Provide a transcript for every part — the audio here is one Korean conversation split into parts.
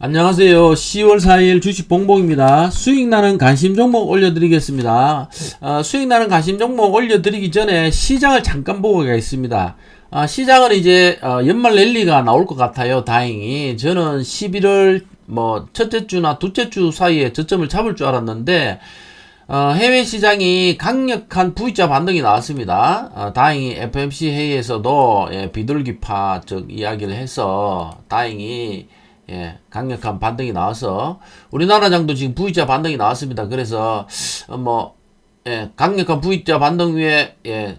안녕하세요. 10월 4일 주식 봉봉입니다. 수익 나는 관심 종목 올려드리겠습니다. 어, 수익 나는 관심 종목 올려드리기 전에 시장을 잠깐 보고 가겠습니다. 아, 시장은 이제 어, 연말 랠리가 나올 것 같아요. 다행히 저는 11월 뭐 첫째 주나 둘째 주 사이에 저점을 잡을 줄 알았는데 어, 해외 시장이 강력한 V자 반등이 나왔습니다. 어, 다행히 FMC 회의에서도 예, 비둘기파 즉 이야기를 해서 다행히 예, 강력한 반등이 나와서 우리나라 장도 지금 V자 반등이 나왔습니다. 그래서 어, 뭐 예, 강력한 V자 반등 위에 예,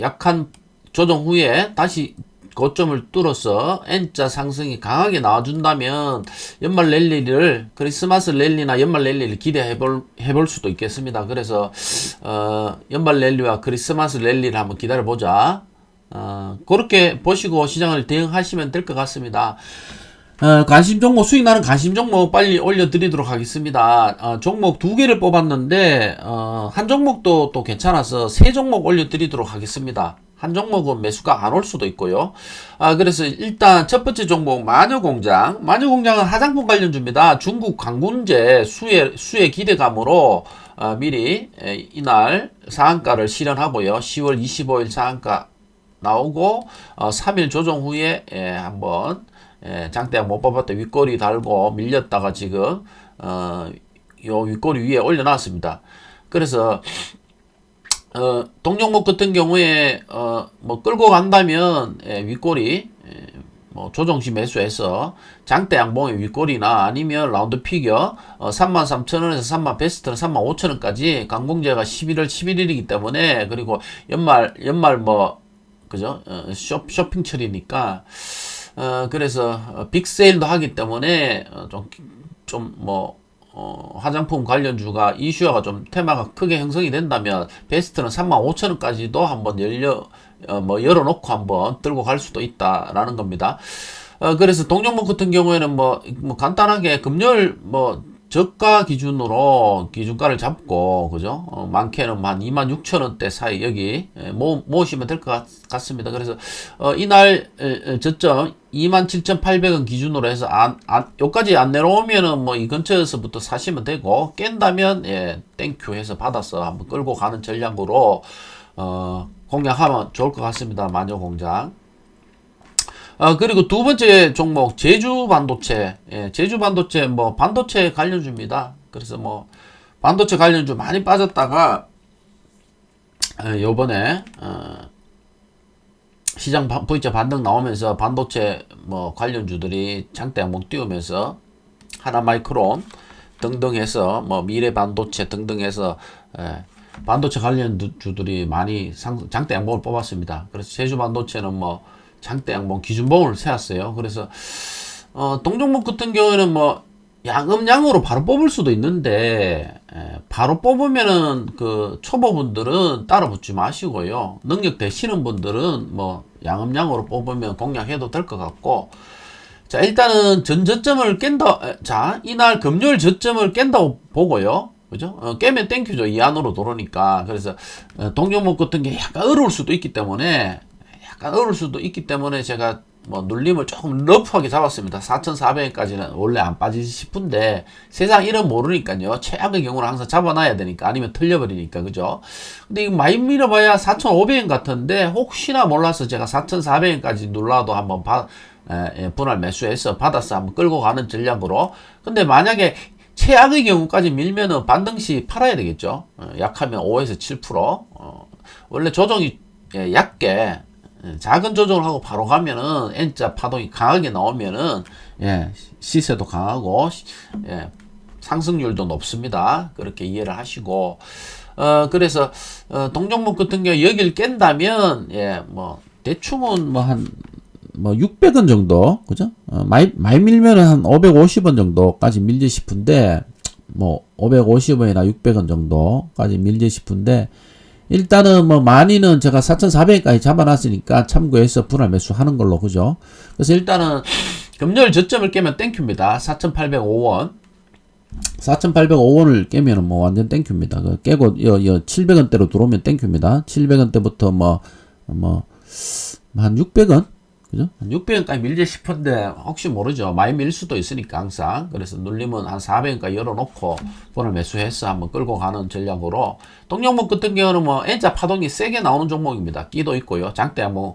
약한 조정 후에 다시 고점을 뚫어서 N자 상승이 강하게 나와준다면 연말 랠리를 크리스마스 랠리나 연말 랠리를 기대해 볼 해볼 수도 있겠습니다. 그래서 어, 연말 랠리와 크리스마스 랠리를 한번 기다려 보자. 어, 그렇게 보시고 시장을 대응하시면 될 것 같습니다. 어, 관심 종목 수익 나는 관심 종목 빨리 올려드리도록 하겠습니다. 어, 종목 두 개를 뽑았는데 어, 한 종목도 또 괜찮아서 세 종목 올려드리도록 하겠습니다. 한 종목은 매수가 안 올 수도 있고요. 아, 그래서 일단 첫 번째 종목 마녀공장. 마녀공장은 화장품 관련주입니다. 중국 광군제 수혜, 수혜 기대감으로 어, 미리 에, 이날 상한가를 실현하고요. 10월 25일 상한가 나오고 어, 3일 조정 후에 예, 한번 예, 장대양 못 뽑았다 윗꼬리 달고 밀렸다가 지금 어, 요 윗꼬리 위에 올려놨습니다. 그래서 어, 동종목 같은 경우에 어, 뭐 끌고 간다면 예, 윗꼬리 예, 뭐 조정시 매수해서 장대 양봉의 윗꼬리나 아니면 라운드 피겨 어, 33,000원에서 3만 베스트는 35,000원까지 강공제가 11월 11일이기 때문에 그리고 연말 연말 뭐 그죠 어, 쇼, 쇼핑철이니까 어, 그래서 어, 빅세일도 하기 때문에 어, 좀좀 뭐 어, 화장품 관련주가 이슈화가 좀 테마가 크게 형성이 된다면 베스트는 35,000원까지도 한번 열려 어, 뭐 열어놓고 한번 들고 갈 수도 있다라는 겁니다. 어, 그래서 동종목 같은 경우에는 뭐, 뭐 간단하게 금요일 뭐 저가 기준으로 기준가를 잡고 그죠? 어, 많게는 한 26,000원대 사이 여기 예, 모, 모으시면 될 것 같습니다. 그래서 어, 이날 에, 에, 저점 27,800원 기준으로 해서 안, 안 요까지 안 내려오면은 뭐 이 근처에서부터 사시면 되고 깬다면 예, 땡큐 해서 받아서 한번 끌고 가는 전략으로 어, 공략하면 좋을 것 같습니다. 마녀 공장. 아, 그리고 두 번째 종목, 제주 반도체. 예, 제주 반도체, 뭐, 반도체 관련주입니다. 그래서 뭐, 반도체 관련주 많이 빠졌다가, 예, 요번에, 어, 시장 바- V자 반등 나오면서 반도체 뭐 관련주들이 장대 한번 띄우면서 하나 마이크론 등등 해서 뭐 미래 반도체 등등 해서 예, 반도체 관련주들이 많이 상, 장대 양봉을 뽑았습니다. 그래서 제주 반도체는 뭐 장대 양봉 기준봉을 세웠어요. 그래서 어, 동종목 같은 경우에는 뭐 양음양으로 바로 뽑을 수도 있는데 에, 바로 뽑으면은 그 초보분들은 따라 붙지 마시고요. 능력 되시는 분들은 뭐 양음양으로 뽑으면 공략해도 될 것 같고 자 일단은 전 저점을 깬다 에, 자 이날 금요일 저점을 깬다고 보고요. 그죠? 어, 깨면 땡큐죠. 이 안으로 들어오니까. 그래서 어, 동종목 같은 게 약간 어려울 수도 있기 때문에 약간 어려울 수도 있기 때문에 제가 뭐 눌림을 조금 러프하게 잡았습니다. 4,400원까지는 원래 안 빠지지 싶은데 세상 이름 모르니까요. 최악의 경우는 항상 잡아놔야 되니까 아니면 틀려버리니까 그죠? 근데 이거 많이 밀어봐야 4,500원 같은데 혹시나 몰라서 제가 4,400원까지 눌러도 한번 바, 에, 예, 분할 매수해서 받아서 한번 끌고 가는 전략으로. 근데 만약에 최악의 경우까지 밀면은 반등시 팔아야 되겠죠. 어, 약하면 5에서 7%. 어, 원래 조정이 예, 얕게 예, 작은 조정을 하고 바로 가면은 N자 파동이 강하게 나오면은 예, 시세도 강하고 시- 예, 상승률도 높습니다. 그렇게 이해를 하시고 어 그래서 어, 동종목 같은 경우 여기를 깬다면 예, 뭐 대충은 뭐 한 뭐 600원 정도 그죠? 어, 많이 많이 밀면은 한 550원 정도까지 밀지 싶은데 뭐 550원이나 600원 정도까지 밀지 싶은데 일단은 뭐 많이는 제가 4,400원까지 잡아놨으니까 참고해서 분할 매수하는 걸로 그죠? 그래서 일단은 금요일 저점을 깨면 땡큐입니다. 4,805원. 4,805원을 깨면은 뭐 완전 땡큐입니다. 그 깨고 여, 여 700원대로 들어오면 땡큐입니다. 700원대부터 뭐 뭐 한 600원 그죠? 한 600원까지 밀지 싶은데 혹시 모르죠. 많이 밀 수도 있으니까 항상. 그래서 눌리면 한 400원까지 열어놓고 분할 매수해서 한번 끌고 가는 전략으로 동종목 같은 경우는 뭐 N자 파동이 세게 나오는 종목입니다. 끼도 있고요. 장대 한번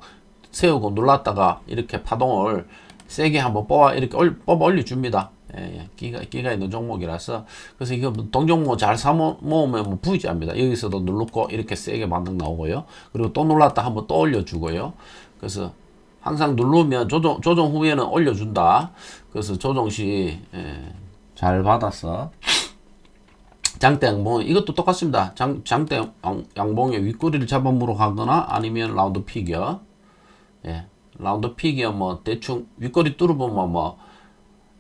세우고 눌렀다가 이렇게 파동을 세게 한번 뽑아 이렇게 올, 뽑아 올려줍니다. 예, 예. 끼가, 끼가 있는 종목이라서 그래서 이거 동종목 잘 사모으면 뭐 부의자입니다. 여기서도 누르고 이렇게 세게 반등 나오고요. 그리고 또 눌렀다 한번 또 올려주고요. 그래서 항상 누르면 조정, 조정 후에는 올려준다. 그래서 조정 시, 예, 잘 받아서. 장대 양봉, 이것도 똑같습니다. 장, 장대 양- 양봉의 윗꼬리를 잡아무로 가거나 아니면 라운드 피겨. 예, 라운드 피겨 뭐 대충 윗꼬리 뚫어보면 뭐,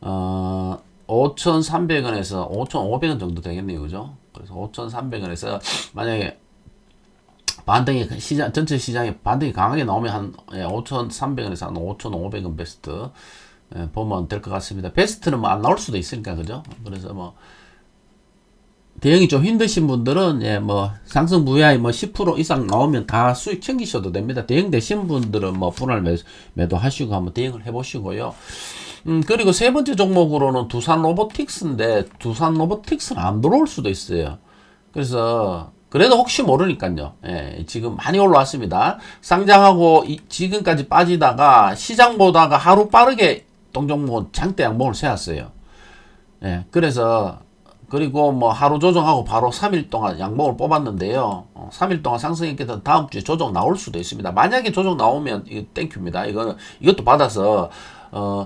어, 5,300원에서 5,500원 정도 되겠네요. 그죠? 그래서 5,300원에서 만약에 반등이 시장 전체 시장에 반등이 강하게 나오면 한 예, 5,300원에서 한 5,500원 베스트 예, 보면 될 것 같습니다. 베스트는 뭐 안 나올 수도 있으니까 그죠? 그래서 뭐 대응이 좀 힘드신 분들은 예, 뭐 상승 VI 뭐10% 이상 나오면 다 수익 챙기셔도 됩니다. 대응 되신 분들은 뭐 분할 매, 매도 하시고 한번 대응을 해보시고요. 음, 그리고 세 번째 종목으로는 두산 로보틱스인데 두산 로보틱스는 안 들어올 수도 있어요. 그래서 그래도 혹시 모르니까요. 예, 지금 많이 올라왔습니다. 상장하고 이- 지금까지 빠지다가 시장 보다가 하루 빠르게 동종목 장대 양봉을 세웠어요. 예, 그래서 그리고 뭐 하루 조정하고 바로 3일 동안 양봉을 뽑았는데요. 어, 3일 동안 상승했기 때문에 다음 주에 조정 나올 수도 있습니다. 만약에 조정 나오면 이거 땡큐입니다. 이거 이것도 받아서 어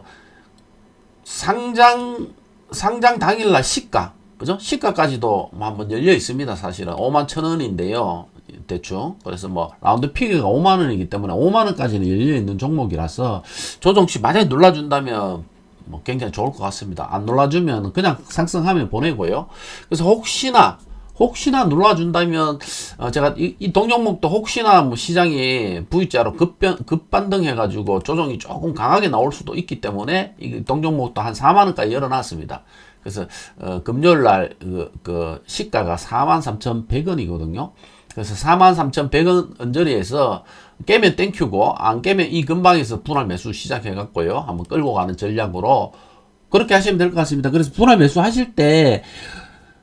상장 상장 당일날 시가 그죠? 시가까지도 뭐 한번 열려 있습니다. 사실은 5만 천 원인데요. 대충 그래서 뭐 라운드 피그가 5만 원이기 때문에 5만 원까지는 열려 있는 종목이라서 조정시 만약에 눌러준다면 뭐 굉장히 좋을 것 같습니다. 안 눌러주면 그냥 상승하면 보내고요. 그래서 혹시나 혹시나 눌러준다면 어 제가 이, 이 동종목도 혹시나 뭐 시장이 V자로 급변 급반등해가지고 조정이 조금 강하게 나올 수도 있기 때문에 이 동종목도 한 4만 원까지 열어놨습니다. 그래서 어, 금요일 날그 그 시가가 43,100원이거든요. 그래서 43,100원 언저리에서 깨면 땡큐고 안 깨면 이 근방에서 분할 매수 시작해 갖고요. 한번 끌고 가는 전략으로 그렇게 하시면 될 것 같습니다. 그래서 분할 매수 하실 때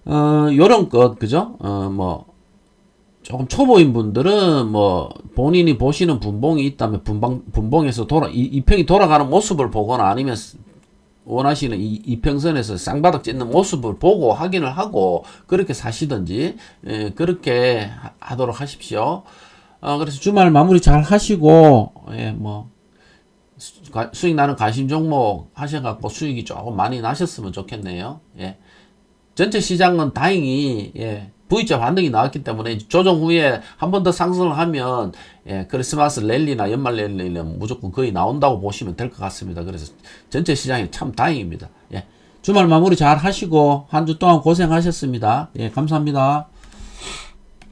어, 요런 것, 그죠? 어, 뭐, 조금 초보인 분들은 뭐, 본인이 보시는 분봉이 있다면 분봉, 분봉에서 돌아, 이, 이 평이 돌아가는 모습을 보거나 아니면 원하시는 이, 이평선에서 쌍바닥 찢는 모습을 보고 확인을 하고 그렇게 사시든지, 예, 그렇게 하- 하도록 하십시오. 어, 그래서 주말 마무리 잘 하시고, 예, 뭐, 수- 가- 수익 나는 관심 종목 하셔갖고 수익이 조금 많이 나셨으면 좋겠네요. 예. 전체 시장은 다행히 예, V자 반등이 나왔기 때문에 조정 후에 한 번 더 상승을 하면 예, 크리스마스 랠리나 연말 랠리는 무조건 거의 나온다고 보시면 될 것 같습니다. 그래서 전체 시장이 참 다행입니다. 예. 주말 마무리 잘 하시고 한 주 동안 고생하셨습니다. 예, 감사합니다.